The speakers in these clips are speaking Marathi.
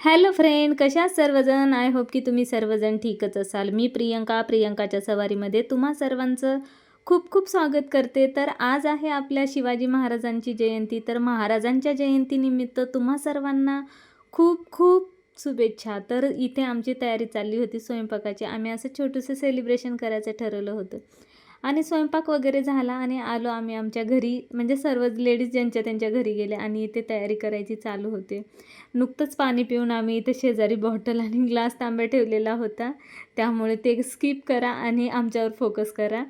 हॅलो फ्रेंड कशा सर्वजण? आय होप की तुम्ही सर्वजण ठीकच असाल. मी प्रियंका प्रियंकाच्या सवारीमध्ये तुम्हा सर्वांचं खूप खूप स्वागत करते. तर आज आहे आपल्या शिवाजी महाराजांची जयंती. तर महाराजांच्या जयंतीनिमित्त तुम्हा सर्वांना खूप खूप शुभेच्छा. तर इथे आमची तयारी चालली होती स्वयंपाकाची. आम्ही असं छोटंसं सेलिब्रेशन करायचं ठरवलं होतं. आणि स्वयंपाक वगैरे झाला आणि आलो आम्ही आमच्या घरी. म्हणजे सर्व लेडीज ज्यांच्या त्यांच्या घरी गेले आणि इथे तयारी करायची चालू होते. नुकतंच पाणी पिऊन आम्ही इथे शेजारी बॉटल आणि ग्लास तांब्या ठेवलेला होता. त्यामुळे ते स्किप करा आणि आमच्यावर फोकस करा.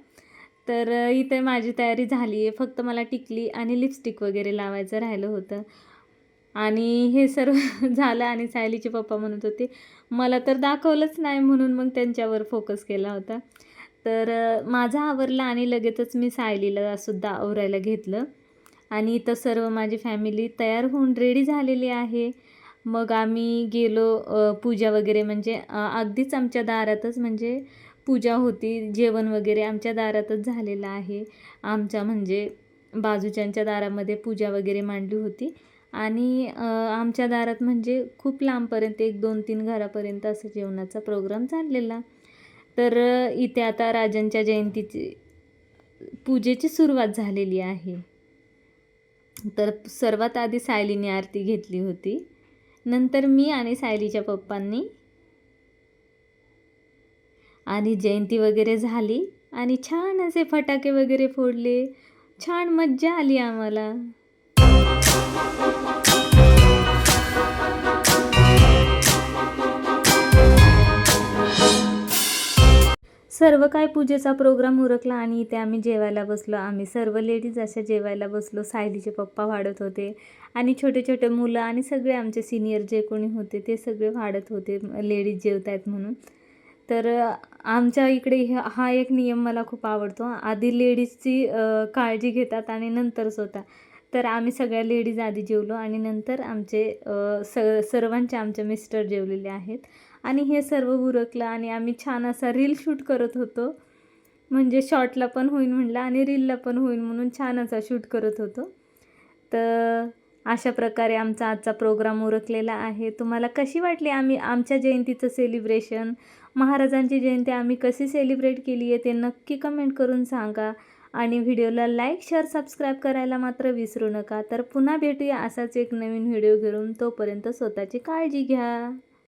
तर इथे माझी तयारी झाली आहे. फक्त मला टिकली आणि लिपस्टिक वगैरे लावायचं राहिलं होतं. आणि हे सर्व झालं आणि सायलीचे पप्पा म्हणत होते मला तर दाखवलंच नाही म्हणून मग त्यांच्यावर फोकस केला होता. तर माझा आवरला आणि लगेचच मी सायलीला सुद्धा आवरायला घेतलं. आणि इथं सर्व माझी फॅमिली तयार होऊन रेडी झालेली आहे. मग आम्ही गेलो पूजा वगैरे म्हणजे अगदीच आमच्या दारातच म्हणजे पूजा होती. जेवण वगैरे आमच्या दारातच झालेलं आहे. आमच्या म्हणजे बाजूच्यांच्या दारामध्ये पूजा वगैरे मांडली होती. आणि आमच्या दारात म्हणजे खूप लांबपर्यंत एक दोन तीन घरापर्यंत असं जेवणाचा प्रोग्राम चाललेला. तर इथे आता राजांच्या जयंतीची पूजेची सुरुवात झालेली आहे. तर सर्वात आधी सायलीने आरती घेतली होती. नंतर मी आणि सायलीच्या पप्पांनी आणि जयंती वगैरे झाली आणि छान असे फटाके वगैरे फोडले. छान मज्जा आली आम्हाला. सर्व काय पूजेचा प्रोग्राम उरकला आणि इथे आम्ही जेवायला बसलो. आम्ही सर्व लेडीज अशा जेवायला बसलो. सायलीचे पप्पा वाढत होते आणि छोटे छोटे मुलं आणि सगळे आमचे सिनियर जे कोणी होते ते सगळे वाढत होते लेडीज जेवत आहेत म्हणून. तर आमच्या इकडे हा एक नियम मला खूप आवडतो. आधी लेडीजची काळजी घेतात आणि नंतर स्वतः. तर आम्ही सगळ्या लेडीज आधी जेवलो आणि नंतर आमचे स सर्वांचे आमचे मिस्टर जेवलेले आहेत. आणि हे सर्व उरकलं आणि आम्ही छान असा रील शूट करत होतो. म्हणजे शॉर्टला पण होईन म्हणलं आणि रीलला पण होईन म्हणून छान असा शूट करत होतो. तर अशा प्रकारे आमचा आजचा प्रोग्राम उरकलेला आहे. तुम्हाला कशी वाटली आम्ही आमच्या जयंतीचं सेलिब्रेशन महाराजांची जयंती आम्ही कशी सेलिब्रेट केली आहे ते नक्की कमेंट करून सांगा. आणि व्हिडिओला लाईक शेअर सबस्क्राईब करायला मात्र विसरू नका. तर पुन्हा भेटूया असाच एक नवीन व्हिडिओ घेऊन. तोपर्यंत स्वतःची काळजी घ्या.